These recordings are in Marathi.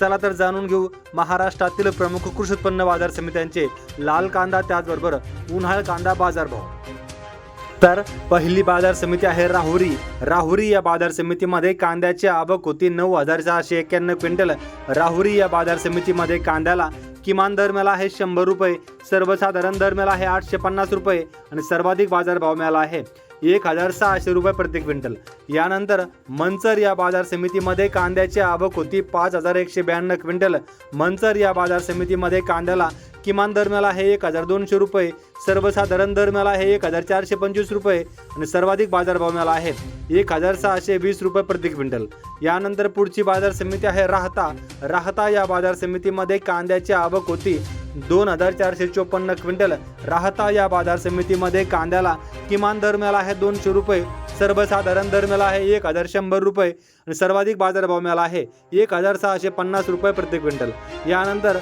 चला तर जाणून घेऊ महाराष्ट्रातील प्रमुख कृषी उत्पन्न बाजार समित्यांचे लाल कांदा त्याचबरोबर उन्हाळ कांदा बाजारभाव. तर पहिली बाजार समिती आहे राहुरी. राहुरी या बाजार समितीमध्ये कांद्याची आवक होती नऊ हजार सहाशे एक्क्याण्णव क्विंटल. राहुरी या बाजार समितीमध्ये कांद्याला किमान दर मिळाला आहे शंभर रुपये सर्वसाधारण दर मिळाला आहे आठशे पन्नास रुपये आणि सर्वाधिक बाजारभाव मिळाला आहे. एक हजार सहाशे रुपये प्रति क्विंटल. यानंतर मंचर या बाजार समितीमध्ये कांद्याची आवक होती पाच हजार एकशे ब्याण्णव क्विंटल. मंचर या बाजार समितीमध्ये कांद्याला किमान दरम्याला हे आहे एक हजार दोनशे रुपये सर्वसाधारण दरम्याला हे आहे एक हजार चारशे पंचवीस रुपये आणि सर्वाधिक बाजारभाव मिळाला आहे एक हजार सहाशे वीस रुपये प्रति क्विंटल. यानंतर पुढची बाजार समिती आहे राहता. राहता या बाजार समितीमध्ये कांद्याची आवक होती दोन हजार चारशे चोपन्न क्विंटल राहता या बाजार समितीमध्ये कांद्याला किमान दर मिळाला आहे दोनशे रुपये सर्वसाधारण दर मिळाला आहे एक हजार शंभर रुपये आणि सर्वाधिक बाजारभाव मिळाला आहे एक हजार सहाशे पन्नास रुपये प्रति क्विंटल. यानंतर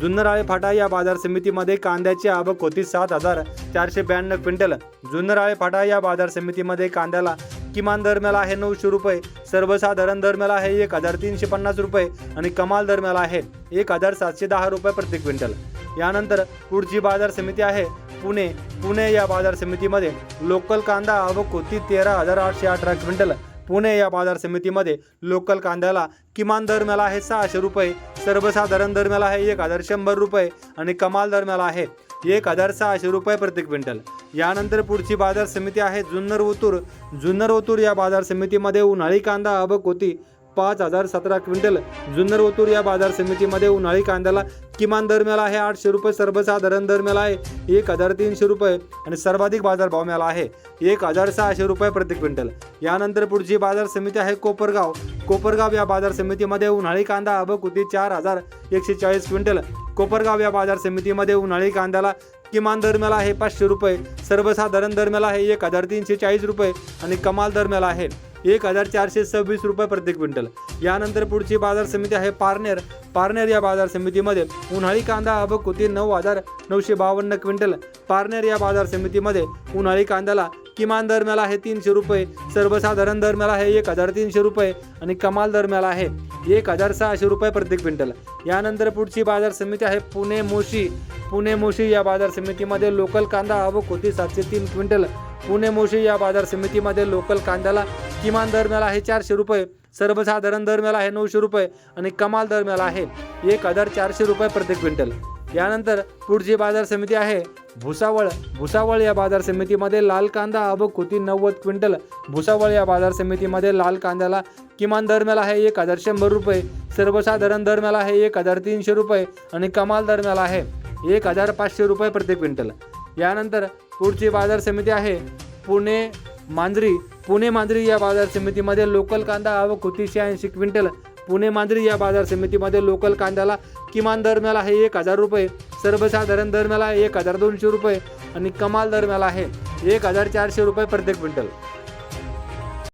जुन्नराळे फाटा या बाजार समितीमध्ये कांद्याची आवक होती सात हजार चारशे ब्याण्णव क्विंटल. जुन्नराळे फाटा या बाजार समितीमध्ये कांद्याला किमान दर मिळाला आहे नऊशे रुपये सर्वसाधारण दर मिळाला आहे एक हजार तीनशे पन्नास रुपये आणि कमाल दर मिळाला आहे एक हजार सातशे दहा रुपये प्रति क्विंटल. यानंतर पुढची बाजार समिती आहे. पुणे पुणे या बाजार समितीमध्ये लोकल कांदा आवक होती तेरा हजार आठशे अठरा क्विंटल. पुणे या बाजार समितीमध्ये लोकल कांद्याला किमान दर मिळाला आहे सहाशे रुपये सर्वसाधारण दर मिळाला आहे एक हजार शंभर रुपये आणि कमाल दर मिळाला आहे एक हजार सहाशे रुपये प्रति क्विंटल. यानंतर पुढची बाजार समिती आहे जुन्नर ओतूर. जुन्नर ओतूर या बाजार समितीमध्ये उन्हाळी कांदा आवक होती पाच हजार सतरा क्विंटल जुन्नर ओतूर या बाजार समितीमध्ये उन्हाळी कांद्याला किमान दर मिळाला आहे आठशे रुपये सर्वसाधारण दर मिळाला आहे एक हजार तीनशे रुपये आणि सर्वाधिक बाजारभाव मिळाला आहे एक हजार सहाशे रुपये प्रति क्विंटल. यानंतर पुढची बाजार समिती आहे कोपरगाव. कोपरगाव या बाजार समितीमध्ये उन्हाळी कांदा आवक होती चार हजार एकशे चाळीस क्विंटल. कोपरगाव या बाजार समितीमध्ये उन्हाळी कांद्याला किमान दर मिळाला आहे पाचशे रुपये सर्वसाधारण दर मिळाला आहे एक हजार तीनशे चाळीस रुपये आणि कमाल दर मिळाला आहे. एक हजार चारशे सव्वीस रुपये प्रति क्विंटल. यानंतर पुढची बाजार समिती आहे पारनेर. पारनेर या बाजार समितीमध्ये उन्हाळी कांदा अबक होती नऊ हजार नऊशे बावन्न क्विंटल. पारनेर या बाजार समितीमध्ये उन्हाळी कांद्याला किमान दर मिळाला आहे तीनशे रुपये सर्वसाधारण दर मिळाला आहे एक हजार तीनशे रुपये आणि कमाल दर मिळाला आहे एक हजार सहाशे रुपये प्रति क्विंटल. यानंतर पुढची बाजार समिती आहे पुणे मोशी. पुणे मोशी या बाजार समितीमध्ये लोकल कांदा आवक होती सातशे तीन क्विंटल. पुणे मोशी या बाजार समितीमध्ये लोकल कांद्याला किमान दर मिळाला आहे चारशे रुपये सर्वसाधारण दर मिळाला आहे नऊशे रुपये आणि कमाल दर मिळाला आहे एक हजार चारशे रुपये प्रति क्विंटल. यानंतर पुढची बाजार समिती आहे. भुसावळ भुसावळ या बाजार समितीमध्ये लाल कांदा आवक होती नव्वद क्विंटल. भुसावळ या बाजार समितीमध्ये लाल कांद्याला किमान दर मिळाला आहे एक हजार शंभर रुपये सर्वसाधारण दर मिळाला आहे एक हजार तीनशे रुपये आणि कमाल दर मिळाला आहे एक हजार पाचशे रुपये प्रति क्विंटल. यानंतर पुढची बाजार समिती आहे पुणे मांजरी पुणे मांजरी या बाजार समितीमध्ये लोकल कांदा आवक होती. शहाऐंशी क्विंटल. पुणे मांजरी या बाजार समितीमध्ये लोकल कांद्याला किमान दर मिळाला आहे एक हजार रुपये. सर्वसाधारण दर मिळाला आहे एक हजार दोनशे रुपये. आणि कमाल दर मिळाला आहे एक हजार चारशे रुपये प्रत्येक क्विंटल.